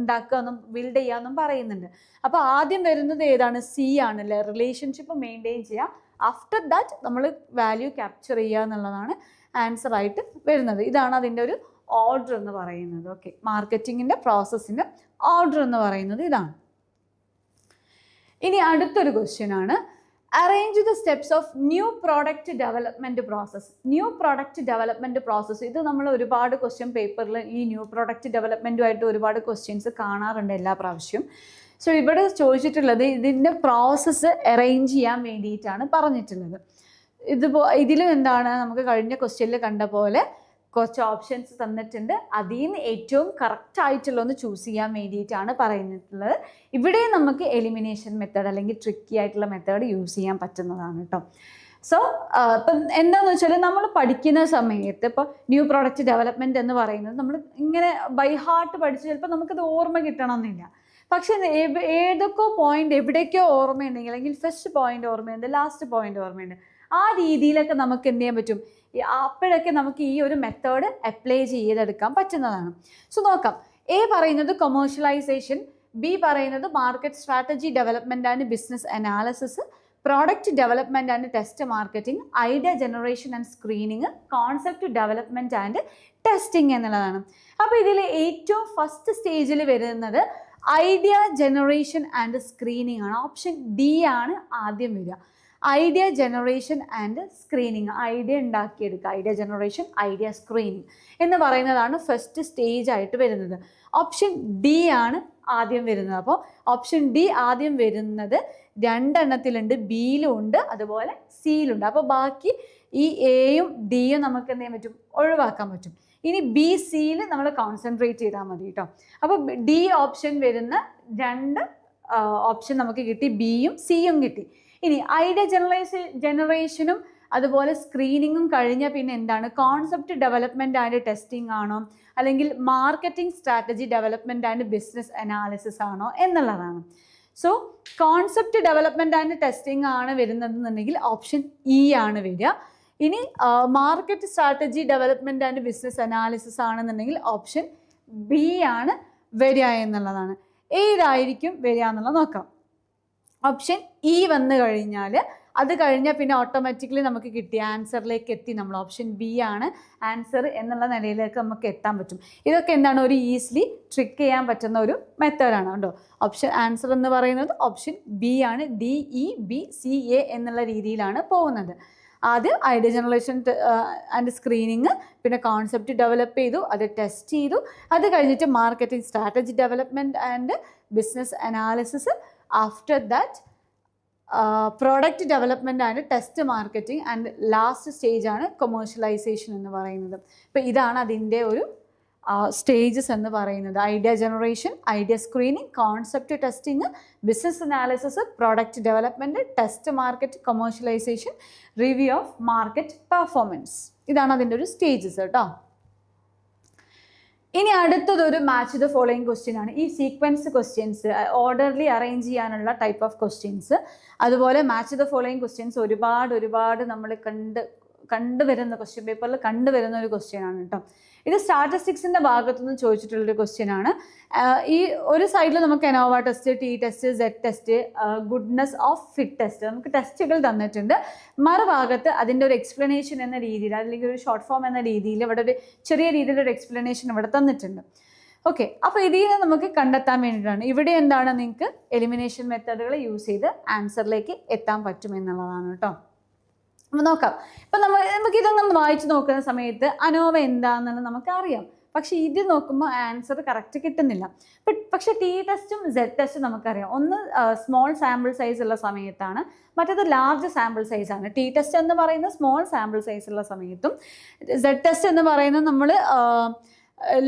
ഉണ്ടാക്കുക എന്നും ബിൽഡ് ചെയ്യാമെന്നും പറയുന്നുണ്ട്. അപ്പോൾ ആദ്യം വരുന്നത് ഏതാണ്? സി ആണല്ലേ റിലേഷൻഷിപ്പ് മെയിന്റെയിൻ ചെയ്യുക. ആഫ്റ്റർ ദാറ്റ് നമ്മൾ വാല്യൂ ക്യാപ്ചർ ചെയ്യുക എന്നുള്ളതാണ് ആൻസർ ആയിട്ട് വരുന്നത്. ഇതാണ് അതിന്റെ ഒരു ഓർഡർ എന്ന് പറയുന്നത്. ഓക്കെ മാർക്കറ്റിങ്ങിന്റെ പ്രോസസ്സിന്റെ ഓർഡർ എന്ന് പറയുന്നത് ഇതാണ്. ഇനി അടുത്തൊരു ക്വസ്റ്റ്യൻ ആണ്. Arrange the steps of new product development process new product development process ഇത് നമ്മൾ ഒരുപാട് ക്വസ്റ്റ്യൻ പേപ്പറിൽ ഈ ന്യൂ പ്രോഡക്റ്റ് ഡെവലപ്മെന്റുമായിട്ട് ഒരുപാട് ക്വസ്റ്റ്യൻസ് കാണാറുണ്ട് എല്ലാ പ്രാവശ്യവും സോ ഇവിടെ ചോദിച്ചിട്ടുള്ളത് ഇതിന്റെ പ്രോസസ്സ് അറേഞ്ച് ചെയ്യാൻ വേണ്ടിയിട്ടാണ് പറഞ്ഞിട്ടുള്ളത്. ഇതിപ്പോ ഇതിലും എന്താണ്? നമുക്ക് കഴിഞ്ഞ ക്വസ്റ്റ്യനിൽ കണ്ട പോലെ കുറച്ച് ഓപ്ഷൻസ് തന്നിട്ടുണ്ട്. അതിൽ നിന്ന് ഏറ്റവും കറക്റ്റ് ആയിട്ടുള്ള ഒന്ന് ചൂസ് ചെയ്യാൻ വേണ്ടിയിട്ടാണ് പറയുന്നിട്ടുള്ളത് ഇവിടെ നമുക്ക് എലിമിനേഷൻ മെത്തേഡ് അല്ലെങ്കിൽ ട്രിക്കി ആയിട്ടുള്ള മെത്തേഡ് യൂസ് ചെയ്യാൻ പറ്റുന്നതാണ് കേട്ടോ സോ ഇപ്പം എന്താണെന്ന് വെച്ചാൽ നമ്മൾ പഠിക്കുന്ന സമയത്ത് ഇപ്പോൾ ന്യൂ പ്രോഡക്റ്റ് ഡെവലപ്മെന്റ് എന്ന് പറയുന്നത് നമ്മൾ ഇങ്ങനെ ബൈ ഹാർട്ട് പഠിച്ച് ചിലപ്പോൾ നമുക്കത് ഓർമ്മ കിട്ടണമെന്നില്ല. പക്ഷേ ഏതൊക്കെ പോയിന്റ് എവിടേക്കോ ഓർമ്മയുണ്ടെങ്കിൽ അല്ലെങ്കിൽ ഫസ്റ്റ് പോയിന്റ് ഓർമ്മയുണ്ട് ലാസ്റ്റ് പോയിന്റ് ഓർമ്മയുണ്ട് ആ രീതിയിലൊക്കെ നമുക്ക് എന്ത് ചെയ്യാൻ പറ്റും? അപ്പോഴൊക്കെ നമുക്ക് ഈ ഒരു മെത്തേഡ് അപ്ലൈ ചെയ്തെടുക്കാൻ പറ്റുന്നതാണ്. സോ നോക്കാം. എ പറയുന്നത് കൊമേഴ്ഷ്യലൈസേഷൻ ബി പറയുന്നത് market strategy development and business analysis product development and test marketing idea generation and screening concept development and testing എന്നുള്ളതാണ്. അപ്പോൾ ഇതിൽ ഏറ്റവും ഫസ്റ്റ് സ്റ്റേജിൽ വരുന്നത് ഐഡിയ ജനറേഷൻ ആൻഡ് സ്ക്രീനിങ് ആണ്. ഓപ്ഷൻ ഡി ആണ് ആദ്യം വരിക. Idea generation and screening idea ഉണ്ടാക്കിയെടുക്കുക. ഐഡിയ ജനറേഷൻ ഐഡിയ സ്ക്രീനിങ് എന്ന് പറയുന്നതാണ് ഫസ്റ്റ് സ്റ്റേജ് ആയിട്ട് വരുന്നത്. ഓപ്ഷൻ ഡി ആണ് ആദ്യം വരുന്നത്. അപ്പോൾ ഓപ്ഷൻ ഡി ആദ്യം വരുന്നത് രണ്ടെണ്ണത്തിലുണ്ട്. ബിയിലും ഉണ്ട്. അതുപോലെ സിയിലുണ്ട് അപ്പോൾ ബാക്കി ഈ എയും ഡിയും നമുക്ക് എന്ത് ചെയ്യാൻ പറ്റും? ഒഴിവാക്കാൻ പറ്റും. ഇനി ബി സിയിൽ നമ്മൾ കോൺസെൻട്രേറ്റ് ചെയ്താൽ മതി കേട്ടോ അപ്പോൾ ഡി ഓപ്ഷൻ വരുന്ന രണ്ട് ഓപ്ഷൻ നമുക്ക് കിട്ടി. ബിയും സിയും കിട്ടി. ഇനി ഐഡിയ ജനറേഷൻ ജനറേഷനും അതുപോലെ സ്ക്രീനിങ്ങും കഴിഞ്ഞ പിന്നെ എന്താണ്? കോൺസെപ്റ്റ് ഡെവലപ്മെന്റ് ആൻഡ് ടെസ്റ്റിംഗ് ആണോ? അല്ലെങ്കിൽ marketing strategy development and business analysis ആണോ എന്നുള്ളതാണ്. So concept development and testing ആണ് വരുന്നതെന്നുണ്ടെങ്കിൽ ഓപ്ഷൻ ഇ ആണ് വരിക. ഇനി market strategy development and business analysis ആണെന്നുണ്ടെങ്കിൽ ഓപ്ഷൻ ബി ആണ് വരിക എന്നുള്ളതാണ്. ഏതായിരിക്കും വരിക എന്നുള്ളത് നോക്കാം. ഓപ്ഷൻ ഇ വന്നു കഴിഞ്ഞാൽ അത് കഴിഞ്ഞാൽ പിന്നെ ഓട്ടോമാറ്റിക്കലി നമുക്ക് കിട്ടിയ ആൻസറിലേക്ക് എത്തി നമ്മൾ ഓപ്ഷൻ ബി ആണ് ആൻസർ എന്നുള്ള നിലയിലേക്ക് നമുക്ക് എത്താൻ പറ്റും. ഇതൊക്കെ എന്താണ്? ഒരു ഈസിലി ട്രിക്ക് ചെയ്യാൻ പറ്റുന്ന ഒരു മെത്തേഡാണ് കേട്ടോ. ഓപ്ഷൻ ആൻസർ എന്ന് പറയുന്നത് ഓപ്ഷൻ ബി ആണ്. D E B C A എന്നുള്ള രീതിയിലാണ് പോകുന്നത്. ആദ്യം ഐഡിയ ജനറേഷൻ ആൻഡ് സ്ക്രീനിങ് പിന്നെ കോൺസെപ്റ്റ് ഡെവലപ്പ് ചെയ്തു അത് ടെസ്റ്റ് ചെയ്തു. അത് കഴിഞ്ഞിട്ട് marketing strategy development and business analysis after that product development and test marketing and last stage ആണ് കൊമേഴ്ഷ്യലൈസേഷൻ എന്ന് പറയുന്നത്. അപ്പോൾ ഇതാണ് അതിന്റെ ഒരു സ്റ്റേജസ് എന്ന് പറയുന്നത്. Idea generation idea screening concept testing business analysis product development test market commercialization review of market performance ഇതാണ് അതിന്റെ ഒരു സ്റ്റേജസ് കേട്ടോ. ഇനി അടുത്തതൊരു മാച്ച് ദ ഫോളോയിങ് ക്വസ്റ്റ്യൻ ആണ്. ഈ സീക്വൻസ് ക്വസ്റ്റ്യൻസ് ഓർഡർലി അറേഞ്ച് ചെയ്യാനുള്ള ടൈപ്പ് ഓഫ് ക്വസ്റ്റ്യൻസ് അതുപോലെ മാച്ച് ദ ഫോളോയിങ് ക്വസ്റ്റ്യൻസ് ഒരുപാട് ഒരുപാട് നമ്മൾ കണ്ട് കണ്ടുവരുന്ന ക്വസ്റ്റ്യൻ പേപ്പറിൽ കണ്ടുവരുന്ന ഒരു ക്വസ്റ്റ്യൻ ആണ് കേട്ടോ ഇത് സ്റ്റാറ്റിസ്റ്റിക്സിന്റെ ഭാഗത്തു നിന്ന് ചോദിച്ചിട്ടുള്ളൊരു ക്വസ്റ്റ്യൻ ആണ്. ഈ ഒരു സൈഡിൽ നമുക്ക് ANOVA test T test Z test goodness of fit test നമുക്ക് ടെസ്റ്റുകൾ തന്നിട്ടുണ്ട്. മറുഭാഗത്ത് അതിന്റെ ഒരു എക്സ്പ്ലനേഷൻ എന്ന രീതിയിൽ അല്ലെങ്കിൽ ഒരു ഷോർട്ട് ഫോം എന്ന രീതിയിൽ ഇവിടെ ഒരു ചെറിയ രീതിയിൽ ഒരു എക്സ്പ്ലനേഷൻ ഇവിടെ തന്നിട്ടുണ്ട്. ഓക്കെ അപ്പോൾ ഇതിൽ നിന്ന് നമുക്ക് കണ്ടെത്താൻ വേണ്ടിയിട്ടാണ്. ഇവിടെ എന്താണ് നിങ്ങൾക്ക് എലിമിനേഷൻ മെത്തേഡുകൾ യൂസ് ചെയ്ത് ആൻസറിലേക്ക് എത്താൻ പറ്റുമെന്നുള്ളതാണ് കേട്ടോ. അപ്പോൾ നോക്കാം. ഇപ്പം നമ്മൾ നമുക്ക് ഇതൊന്നും വായിച്ച് നോക്കുന്ന സമയത്ത് അനോവ എന്താണെന്നുള്ളത് നമുക്ക് അറിയാം പക്ഷേ ഇത് നോക്കുമ്പോൾ ആൻസർ കറക്റ്റ് കിട്ടുന്നില്ല. പക്ഷെ ടി ടെസ്റ്റും സെഡ് ടെസ്റ്റും നമുക്കറിയാം. ഒന്ന് സ്മോൾ സാമ്പിൾ സൈസ് ഉള്ള സമയത്താണ്. മറ്റേത് ലാർജ് സാമ്പിൾ സൈസ് ആണ്. ടി ടെസ്റ്റ് എന്ന് പറയുന്നത് സ്മോൾ സാമ്പിൾ സൈസ് ഉള്ള സമയത്തും സെഡ് ടെസ്റ്റ് എന്ന് പറയുന്നത് നമ്മൾ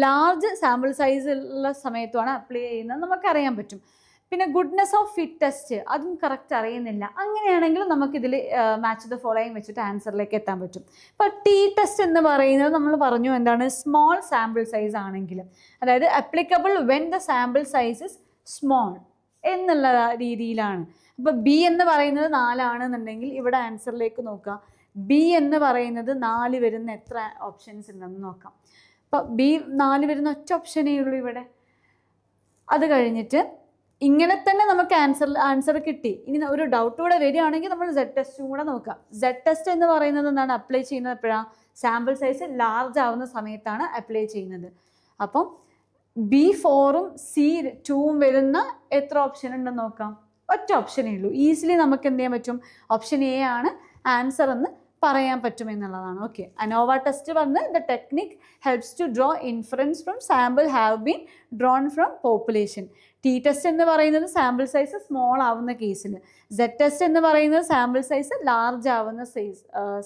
ലാർജ് സാമ്പിൾ സൈസ് ഉള്ള സമയത്തുമാണ് അപ്ലൈ ചെയ്യുന്നത്. നമുക്കറിയാൻ പറ്റും. പിന്നെ ഗുഡ്നെസ് ഓഫ് ഫിറ്റസ്റ്റ് അതും കറക്റ്റ് അറിയുന്നില്ല. അങ്ങനെയാണെങ്കിൽ നമുക്കിതിൽ മാച്ച് ദ ഫോളോയിങ് വെച്ചിട്ട് ആൻസറിലേക്ക് എത്താൻ പറ്റും. ഇപ്പോൾ ടി ടെസ്റ്റ് എന്ന് പറയുന്നത് നമ്മൾ പറഞ്ഞു എന്താണ്? സ്മോൾ സാമ്പിൾ സൈസ് ആണെങ്കിൽ അതായത് applicable when the sample size is small എന്നുള്ള രീതിയിലാണ്. അപ്പോൾ ബി എന്ന് പറയുന്നത് നാലാണെന്നുണ്ടെങ്കിൽ ഇവിടെ ആൻസറിലേക്ക് നോക്കുക. ബി എന്ന് പറയുന്നത് നാല് വരുന്ന എത്ര ഓപ്ഷൻസ് ഉണ്ടെന്ന് നോക്കാം. അപ്പോൾ ബി നാല് വരുന്ന ഒറ്റ ഓപ്ഷനേ ഉള്ളൂ ഇവിടെ. അത് കഴിഞ്ഞിട്ട് ഇങ്ങനെ തന്നെ നമുക്ക് ആൻസർ ആൻസർ കിട്ടി. ഇനി ഒരു ഡൗട്ട് കൂടെ വരികയാണെങ്കിൽ നമ്മൾ സെഡ് ടെസ്റ്റും കൂടെ നോക്കാം. സെഡ് ടെസ്റ്റ് എന്ന് പറയുന്നത് എന്താണ്? അപ്ലൈ ചെയ്യുന്നത് എപ്പോഴാണ് സാമ്പിൾ സൈസ് ലാർജ് ആവുന്ന സമയത്താണ് അപ്ലൈ ചെയ്യുന്നത്. അപ്പം ബി ഫോറും സി ടൂവും വരുന്ന എത്ര ഓപ്ഷൻ ഉണ്ടെന്ന് നോക്കാം. ഒറ്റ ഓപ്ഷനേ ഉള്ളൂ. ഈസിലി നമുക്ക് എന്ത് ചെയ്യാൻ പറ്റും? ഓപ്ഷൻ എ ആണ് ആൻസർ എന്ന് പറയാൻ പറ്റും എന്നുള്ളതാണ്. ഓക്കെ അനോവ ടെസ്റ്റ് വന്ന് the technique helps to draw inference from sample have been drawn from population T test എന്ന് പറയുന്നത് സാമ്പിൾ സൈസ് സ്മോൾ ആവുന്ന കേസിൽ സെഡ് ടെസ്റ്റ് എന്ന് പറയുന്നത് സാമ്പിൾ സൈസ് ലാർജ് ആവുന്ന സൈസ്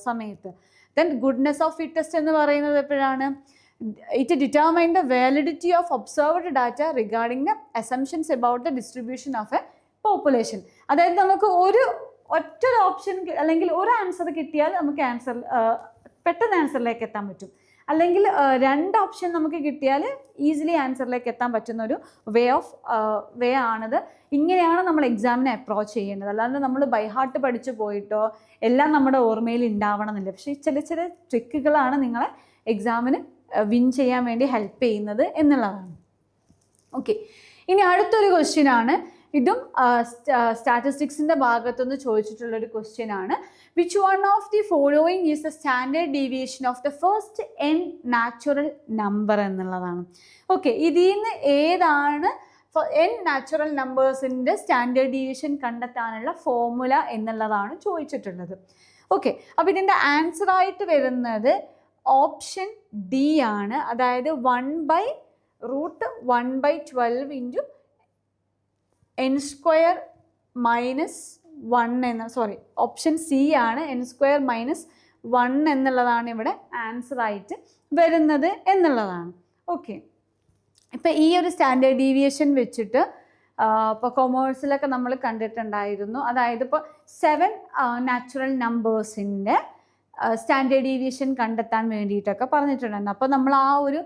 സമയത്ത്. Then goodness of fit test എന്ന് പറയുന്നത് എപ്പോഴാണ്? It determine the validity of observed data regarding the assumptions about the distribution of a population അതായത് നമുക്ക് ഒരു ഒറ്റ ഓപ്ഷൻ അല്ലെങ്കിൽ ഒരു ആൻസർ കിട്ടിയാൽ നമുക്ക് ആൻസർ പെട്ടെന്ന് ആൻസറിലേക്ക് എത്താൻ പറ്റും. അല്ലെങ്കിൽ രണ്ട് ഓപ്ഷൻ നമുക്ക് കിട്ടിയാൽ ഈസിലി ആൻസറിലേക്ക് എത്താൻ പറ്റുന്ന ഒരു വേ ഓഫ് വേ ആണിത്. ഇങ്ങനെയാണ് നമ്മൾ എക്സാമിനെ അപ്രോച്ച് ചെയ്യേണ്ടത് അല്ലാണ്ട് നമ്മൾ ബൈ ഹാർട്ട് പഠിച്ചു പോയിട്ടോ എല്ലാം നമ്മുടെ ഓർമ്മയിൽ ഉണ്ടാവണമെന്നില്ല പക്ഷേ ചില ചില ട്രിക്കുകളാണ് നിങ്ങളെ എക്സാമിന് വിൻ ചെയ്യാൻ വേണ്ടി ഹെൽപ്പ് ചെയ്യുന്നത് എന്നുള്ളതാണ്. ഓക്കെ ഇനി അടുത്തൊരു ക്വസ്റ്റ്യൻ ആണ് ഇതും സ്റ്റാറ്റിസ്റ്റിക്സിന്റെ ഭാഗത്തുനിന്ന് ചോദിച്ചിട്ടുള്ളൊരു ക്വസ്റ്റ്യൻ ആണ്. Which one of the following is the standard deviation of the first N natural number എന്നുള്ളതാണ്. ഓക്കെ ഇതിൽ നിന്ന് ഏതാണ് എൻ നാച്ചുറൽ നമ്പേഴ്സിന്റെ സ്റ്റാൻഡേർഡ് ഡീവിയേഷൻ കണ്ടെത്താനുള്ള ഫോർമുല എന്നുള്ളതാണ് ചോദിച്ചിട്ടുള്ളത്. ഓക്കെ അപ്പോൾ ഇതിന്റെ ആൻസർ ആയിട്ട് വരുന്നത് ഓപ്ഷൻ ഡി ആണ്. അതായത് one by root one by twelve into n square minus one എന്ന സോറി ഓപ്ഷൻ സി ആണ് എൻ സ്ക്വയർ മൈനസ് വൺ എന്നുള്ളതാണ് ഇവിടെ ആൻസർ ആയിട്ട് വരുന്നത് എന്നുള്ളതാണ്. ഓക്കെ ഇപ്പം ഈ ഒരു സ്റ്റാൻഡേർഡ് ഡീവിയേഷൻ വെച്ചിട്ട് ഇപ്പോൾ കൊമേഴ്സിലൊക്കെ നമ്മൾ കണ്ടിട്ടുണ്ടായിരുന്നു. അതായത് ഇപ്പോൾ സെവൻ നാച്ചുറൽ നമ്പേഴ്സിന്റെ സ്റ്റാൻഡേർഡ് ഡീവിയേഷൻ കണ്ടെത്താൻ വേണ്ടിയിട്ടൊക്കെ പറഞ്ഞിട്ടുണ്ടായിരുന്നു. അപ്പോൾ നമ്മൾ ആ ഒരു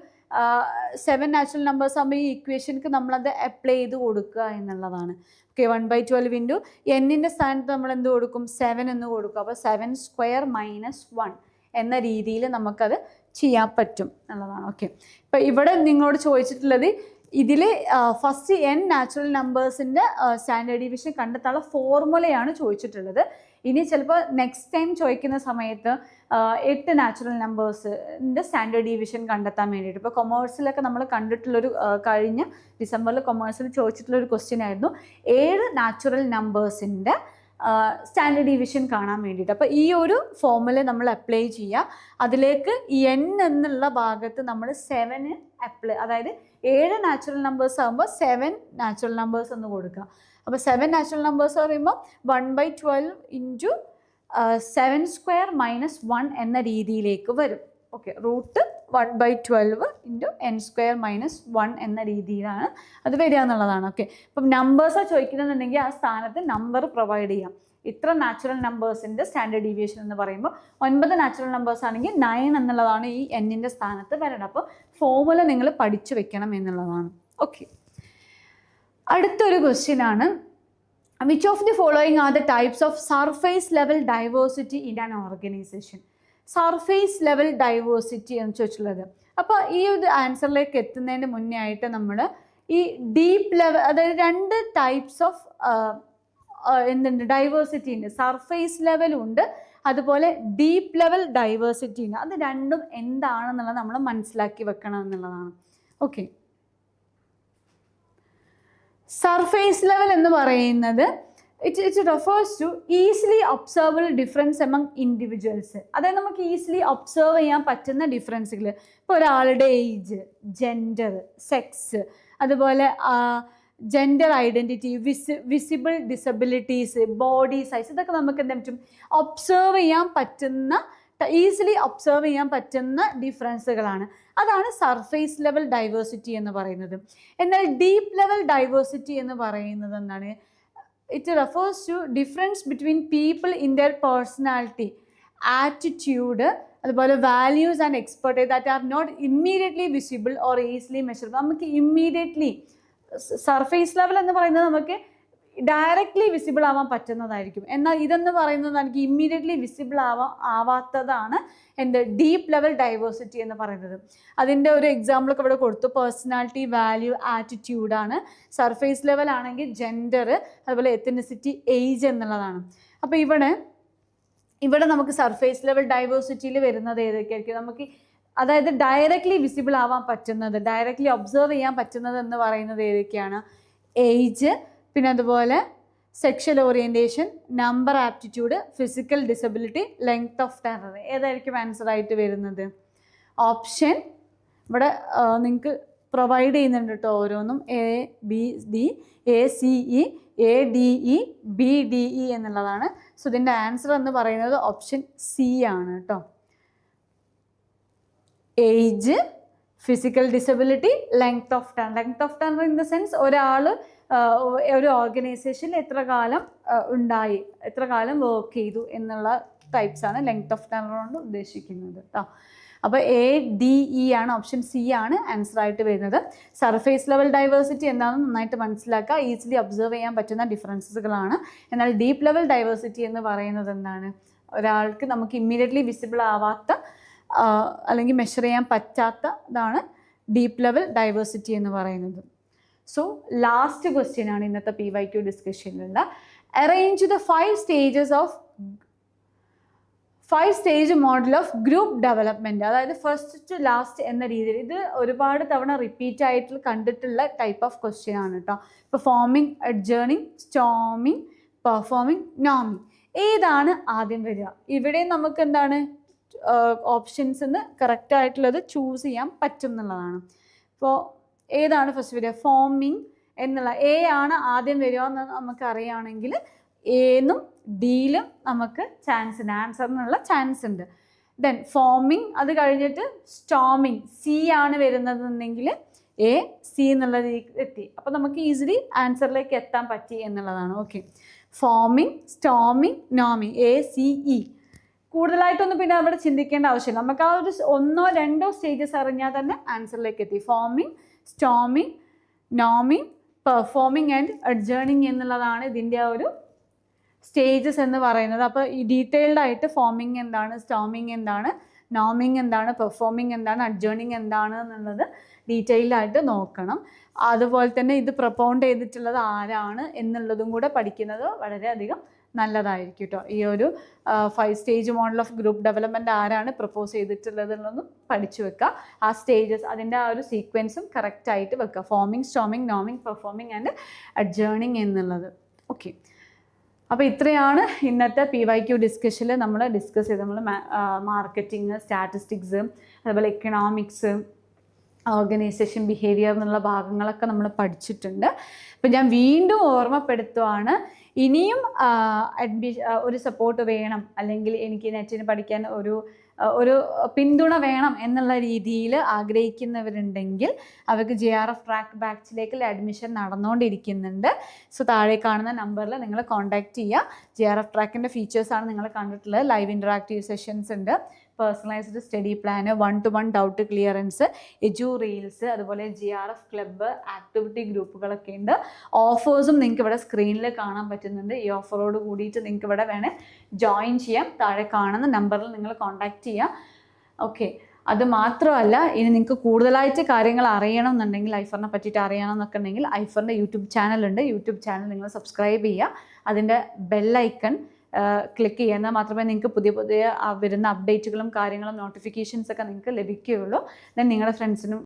സെവൻ നാച്ചുറൽ നമ്പേഴ്സ് ആകുമ്പോൾ ഈ ഇക്വേഷൻക്ക് നമ്മളത് അപ്ലൈ ചെയ്ത് കൊടുക്കുക എന്നുള്ളതാണ്. Okay one by twelve into എന്നിന്റെ സ്ഥാനത്ത് നമ്മൾ എന്ത് കൊടുക്കും? സെവൻ എന്ന് കൊടുക്കും. അപ്പോൾ സെവൻ സ്ക്വയർ മൈനസ് വൺ എന്ന രീതിയിൽ നമുക്കത് ചെയ്യാൻ പറ്റും എന്നുള്ളതാണ്. ഓക്കെ ഇപ്പം ഇവിടെ നിങ്ങളോട് ചോദിച്ചിട്ടുള്ളത് ഇതിൽ ഫസ്റ്റ് എൻ നാച്ചുറൽ നമ്പേഴ്സിന്റെ സ്റ്റാൻഡേർഡ് ഡിവിഷൻ കണ്ടെത്താനുള്ള ഫോർമുലയാണ് ചോദിച്ചിട്ടുള്ളത്. ഇനി ചിലപ്പോൾ നെക്സ്റ്റ് ടൈം ചോദിക്കുന്ന സമയത്ത് എട്ട് നാച്ചുറൽ നമ്പേഴ്സിന്റെ സ്റ്റാൻഡേർഡ് ഡിവിഷൻ കണ്ടെത്താൻ വേണ്ടിയിട്ട്. ഇപ്പോൾ കൊമേഴ്സിലൊക്കെ നമ്മൾ കണ്ടിട്ടുള്ളൊരു കഴിഞ്ഞ ഡിസംബറിൽ കൊമേഴ്സിൽ ചോദിച്ചിട്ടുള്ളൊരു ക്വസ്റ്റ്യൻ ആയിരുന്നു. ഏഴ് നാച്ചുറൽ നമ്പേഴ്സിന്റെ സ്റ്റാൻഡേർഡ് ഡിവിഷൻ കാണാൻ വേണ്ടിയിട്ട്. അപ്പോൾ ഈ ഒരു ഫോമുല നമ്മൾ അപ്ലൈ ചെയ്യുക. അതിലേക്ക് എൻ എന്നുള്ള ഭാഗത്ത് നമ്മൾ സെവന് അപ്ലൈ അതായത് ഏഴ് നാച്ചുറൽ നമ്പേഴ്സ് ആകുമ്പോൾ സെവൻ നാച്ചുറൽ നമ്പേഴ്സ് എന്ന് കൊടുക്കുക. അപ്പോൾ സെവൻ നാച്ചുറൽ നമ്പേഴ്സ് പറയുമ്പോൾ one by twelve into seven square minus one എന്ന രീതിയിലേക്ക് വരും. Okay root one by twelve into n square minus one എന്ന രീതിയിലാണ് അത് വരിക എന്നുള്ളതാണ്. ഓക്കെ അപ്പം നമ്പേഴ്സാണ് ചോദിക്കുന്നുണ്ടെങ്കിൽ ആ സ്ഥാനത്ത് നമ്പർ പ്രൊവൈഡ് ചെയ്യാം. ഇത്ര നാച്ചുറൽ നമ്പേഴ്സിന്റെ സ്റ്റാൻഡേർഡ് ഡീവിയേഷൻ എന്ന് പറയുമ്പോൾ ഒൻപത് നാച്ചുറൽ നമ്പേഴ്സ് ആണെങ്കിൽ നയൻ എന്നുള്ളതാണ് ഈ എന്നിന്റെ സ്ഥാനത്ത് വരണം അപ്പോൾ ഫോർമുല നിങ്ങൾ പഠിച്ചു വെക്കണം എന്നുള്ളതാണ്. ഓക്കെ അടുത്തൊരു ക്വസ്റ്റ്യൻ ആണ്. Which of the following are the types of surface level diversity in an organisation surface level diversity എന്ന് ചോദിച്ചുള്ളത് അപ്പോൾ ഈ ഒരു ആൻസറിലേക്ക് എത്തുന്നതിന് മുന്നേ ആയിട്ട് നമ്മൾ ഈ ഡീപ്പ് ലെവൽ അതായത് രണ്ട് ടൈപ്സ് ഓഫ് എന്തുണ്ട്? ഡൈവേഴ്സിറ്റി ഉണ്ട്. സർഫേസ് ലെവലും ഉണ്ട്. അതുപോലെ ഡീപ്പ് ലെവൽ ഡൈവേഴ്സിറ്റി ഉണ്ട്. അത് രണ്ടും എന്താണെന്നുള്ളത് നമ്മൾ മനസ്സിലാക്കി വെക്കണം എന്നുള്ളതാണ്. ഓക്കെ സർഫേസ് ലെവൽ എന്ന് പറയുന്നത് it it refers to easily observable difference among individuals അതായത് നമുക്ക് ഈസിലി ഒബ്സർവ് ചെയ്യാൻ പറ്റുന്ന ഡിഫറൻസുകൾ ഇപ്പോൾ ഒരാളുടെ ഏജ് ജെൻഡർ സെക്സ് അതുപോലെ ജെൻഡർ ഐഡന്റിറ്റി വിസ് വിസിബിൾ ഡിസബിലിറ്റീസ് ബോഡി സൈസ് ഇതൊക്കെ നമുക്ക് എന്താ പറ്റും? ഒബ്സർവ് ചെയ്യാൻ പറ്റുന്ന ഈസിലി ഒബ്സർവ് ചെയ്യാൻ പറ്റുന്ന ഡിഫറൻസുകളാണ് അതാണ് സർഫേസ് ലെവൽ ഡൈവേഴ്സിറ്റി എന്ന് പറയുന്നത്. എന്നാൽ ഡീപ്പ് ലെവൽ ഡൈവേഴ്സിറ്റി എന്ന് പറയുന്നത് എന്താണ്? It refers to difference between people in their personality attitude അതുപോലെ values and expert that are not immediately visible or easily measure നമുക്ക് ഇമ്മീഡിയറ്റ്ലി സർഫേസ് ലെവൽ എന്ന് പറയുന്നത് നമുക്ക് ഡയറക്റ്റ്ലി വിസിബിൾ ആവാൻ പറ്റുന്നതായിരിക്കും. എന്നാൽ ഇതെന്ന് പറയുന്നത് എനിക്ക് ഇമ്മീഡിയറ്റ്ലി വിസിബിൾ ആവാ ആവാത്തതാണ് എന്റെ ഡീപ്പ് ലെവൽ ഡൈവേഴ്സിറ്റി എന്ന് പറയുന്നത്. അതിന്റെ ഒരു എക്സാമ്പിൾ ഒക്കെ ഇവിടെ കൊടുത്തു. പേഴ്സണാലിറ്റി വാല്യൂ ആറ്റിറ്റ്യൂഡാണ് സർഫേസ് ലെവൽ ആണെങ്കിൽ ജെൻഡർ അതുപോലെ എത്തനിസിറ്റി ഏജ് എന്നുള്ളതാണ്. അപ്പോൾ ഇവിടെ ഇവിടെ നമുക്ക് സർഫേസ് ലെവൽ ഡൈവേഴ്സിറ്റിയിൽ വരുന്നത് ഏതൊക്കെയായിരിക്കും? നമുക്ക് അതായത് ഡയറക്റ്റ്ലി വിസിബിൾ ആവാൻ പറ്റുന്നത് ഡയറക്റ്റ്ലി ഒബ്സർവ് ചെയ്യാൻ പറ്റുന്നത് എന്ന് പറയുന്നത് ഏതൊക്കെയാണ്? ഏജ് പിന്നെ അതുപോലെ sexual orientation number aptitude physical disability length of tenure ഏതായിരിക്കും ആൻസർ ആയിട്ട് വരുന്നത്? ഓപ്ഷൻ ഇവിടെ നിങ്ങൾക്ക് പ്രൊവൈഡ് ചെയ്യുന്നുണ്ട് കേട്ടോ ഓരോന്നും. A B D A C E A D E B D E എന്നുള്ളതാണ്. സോ ഇതിന്റെ ആൻസർ എന്ന് പറയുന്നത് ഓപ്ഷൻ സി ആണ് കേട്ടോ age physical disability length of tenure length of tenure in the sense ഒരാൾ ഒരു ഓർഗനൈസേഷനിൽ എത്ര കാലം ഉണ്ടായി എത്ര കാലം വർക്ക് ചെയ്തു എന്നുള്ള ടൈപ്സ് ആണ് ലെങ്ത് ഓഫ് ടൈം കൊണ്ട് ഉദ്ദേശിക്കുന്നത് കേട്ടോ അപ്പോൾ എ ഡി ഇ ആണ് ഓപ്ഷൻ സി ആണ് ആൻസർ ആയിട്ട് വരുന്നത്. സർഫേസ് ലെവൽ ഡൈവേഴ്സിറ്റി എന്താണെന്ന് നന്നായിട്ട് മനസ്സിലാക്കുക. ഈസിലി ഒബ്സർവ് ചെയ്യാൻ പറ്റുന്ന ഡിഫറൻസുകളാണ് എന്നാൽ ഡീപ്പ് ലെവൽ ഡൈവേഴ്സിറ്റി എന്ന് പറയുന്നത് എന്താണ്? ഒരാൾക്ക് നമുക്ക് ഇമ്മീഡിയറ്റ്ലി വിസിബിൾ ആവാത്ത അല്ലെങ്കിൽ മെഷർ ചെയ്യാൻ പറ്റാത്തതാണ് ഡീപ്പ് ലെവൽ ഡൈവേഴ്സിറ്റി എന്ന് പറയുന്നത്. സോ ലാസ്റ്റ് ക്വസ്റ്റ്യൻ ആണ് ഇന്നത്തെ P Y Q ഡിസ്കഷനിലുള്ള arrange the five stages of five stage model of group development അതായത് ഫസ്റ്റ് ടു ലാസ്റ്റ് എന്ന രീതിയിൽ ഇത് ഒരുപാട് തവണ റിപ്പീറ്റ് ആയിട്ട് കണ്ടിട്ടുള്ള ടൈപ്പ് ഓഫ് ക്വസ്റ്റ്യൻ ആണ് കേട്ടോ ഇപ്പോൾ ഫോമിങ് അഡ്ജേണിങ് സ്റ്റോമിങ് പെർഫോമിങ് നോമിങ് ഏതാണ് ആദ്യം വരിക? ഇവിടെ നമുക്ക് എന്താണ് ഓപ്ഷൻസ് എന്ന് കറക്റ്റ് ആയിട്ടുള്ളത് ചൂസ് ചെയ്യാൻ പറ്റും എന്നുള്ളതാണ്. ഇപ്പോൾ ഏതാണ് ഫസ്റ്റ് വരിക ഫോമിങ് എന്നുള്ള എ ആണ് ആദ്യം വരിക എന്ന് നമുക്ക് അറിയുകയാണെങ്കിൽ എന്നും ഡിയിലും നമുക്ക് ചാൻസ് ഉണ്ട്. എന്നുള്ള ചാൻസ് ഉണ്ട്. ദെൻ ഫോമിങ് അത് കഴിഞ്ഞിട്ട് സ്റ്റോമിങ് സി ആണ് വരുന്നതെന്നുണ്ടെങ്കിൽ എ സി എന്നുള്ള എത്തി. അപ്പോൾ നമുക്ക് ഈസിലി ആൻസറിലേക്ക് എത്താൻ പറ്റി എന്നുള്ളതാണ്. ഓക്കെ ഫോമിങ് സ്റ്റോമിങ് നോമിങ് എ സി ഇ കൂടുതലായിട്ടൊന്നും പിന്നെ അവിടെ ചിന്തിക്കേണ്ട ആവശ്യമില്ല. നമുക്ക് ആ ഒരു ഒന്നോ രണ്ടോ സ്റ്റേജസ് അറിഞ്ഞാൽ തന്നെ ആൻസറിലേക്ക് എത്തി. ഫോമിങ് സ്റ്റോമിങ് നോമിങ് പെർഫോമിങ് ആൻഡ് അഡ്ജേണിങ് എന്നുള്ളതാണ് ഇതിന്റെ ആ ഒരു സ്റ്റേജസ് എന്ന് പറയുന്നത്. അപ്പോൾ ഈ ഡീറ്റെയിൽഡ് ആയിട്ട് ഫോമിങ് എന്താണ് സ്റ്റോമിങ് എന്താണ് നോമിങ് എന്താണ് പെർഫോമിങ് എന്താണ് അഡ്ജേണിങ് എന്താണ് എന്നുള്ളത് ഡീറ്റെയിൽഡായിട്ട് നോക്കണം. അതുപോലെ തന്നെ ഇത് പ്രൊപ്പൗണ്ട് ചെയ്തിട്ടുള്ളത് ആരാണ് എന്നുള്ളതും കൂടെ പഠിക്കുന്നത് വളരെയധികം നല്ലതായിരിക്കും കേട്ടോ ഈ ഒരു five stage model of group development ആരാണ് പ്രപ്പോസ് ചെയ്തിട്ടുള്ളത് എന്നുള്ളതും പഠിച്ചു വെക്കുക ആ സ്റ്റേജസ് അതിന്റെ ആ ഒരു സീക്വൻസും കറക്റ്റായിട്ട് വെക്കുക ഫോമിങ് സ്റ്റോമിങ് നോമിങ് പെർഫോമിങ് ആൻഡ് അഡ്ജേണിങ് എന്നുള്ളത്. ഓക്കെ അപ്പോൾ ഇത്രയാണ് ഇന്നത്തെ പി വൈ ക്യു ഡിസ്കഷനിൽ നമ്മൾ ഡിസ്കസ് ചെയ്ത് നമ്മൾ മാർക്കറ്റിംഗ് സ്റ്റാറ്റിസ്റ്റിക്സ് അതുപോലെ എക്കണോമിക്സ് ഓർഗനൈസേഷൻ ബിഹേവിയർ എന്നുള്ള ഭാഗങ്ങളൊക്കെ നമ്മൾ പഠിച്ചിട്ടുണ്ട്. അപ്പം ഞാൻ വീണ്ടും ഓർമ്മപ്പെടുത്തുവാണ് ഇനിയും അഡ്മി ഒരു സപ്പോർട്ട് വേണം. അല്ലെങ്കിൽ എനിക്ക് നെറ്റിന് പഠിക്കാൻ ഒരു ഒരു പിന്തുണ വേണം എന്നുള്ള രീതിയിൽ ആഗ്രഹിക്കുന്നവരുണ്ടെങ്കിൽ അവർക്ക് ജെ ആർ എഫ് ട്രാക്ക് ബാച്ചിലേക്ക് അഡ്മിഷൻ നടന്നുകൊണ്ടിരിക്കുന്നുണ്ട് സോ താഴെ കാണുന്ന നമ്പറിൽ നിങ്ങൾ കോൺടാക്റ്റ് ചെയ്യുക ജെ ആർ എഫ് ട്രാക്കിന്റെ ഫീച്ചേഴ്സാണ് നിങ്ങൾ കണ്ടിട്ടുള്ളത്. ലൈവ് ഇന്ററാക്റ്റീവ് സെഷൻസ് ഉണ്ട്. Personalised study plan one to one doubt clearance edu reels അതുപോലെ G R F club activity ഗ്രൂപ്പുകളൊക്കെ ഉണ്ട്. ഓഫേഴ്സും നിങ്ങൾക്ക് ഇവിടെ സ്ക്രീനിൽ കാണാൻ പറ്റുന്നുണ്ട്. ഈ ഓഫറോട് കൂടിയിട്ട് നിങ്ങൾക്ക് ഇവിടെ വേണേൽ ജോയിൻ ചെയ്യാം. താഴെ കാണുന്ന നമ്പറിൽ നിങ്ങൾ കോൺടാക്ട് ചെയ്യാം. ഓക്കെ അത് മാത്രമല്ല ഇനി നിങ്ങൾക്ക് കൂടുതലായിട്ട് കാര്യങ്ങൾ അറിയണം എന്നുണ്ടെങ്കിൽ ഐഫറിനെ പറ്റിയിട്ട് അറിയണം എന്നൊക്കെ ഉണ്ടെങ്കിൽ ഐഫറിന്റെ യൂട്യൂബ് ചാനലുണ്ട് യൂട്യൂബ് ചാനൽ നിങ്ങൾ സബ്സ്ക്രൈബ് ചെയ്യുക. അതിന്റെ ബെല്ലൈക്കൺ ക്ലിക്ക് ചെയ്യുക. മാത്രമേ നിങ്ങൾക്ക് പുതിയ പുതിയ വരുന്ന അപ്ഡേറ്റുകളും കാര്യങ്ങളും നോട്ടിഫിക്കേഷൻസ് ഒക്കെ നിങ്ങൾക്ക് ലഭിക്കുകയുള്ളൂ. ദെൻ നിങ്ങളുടെ ഫ്രണ്ട്സിനും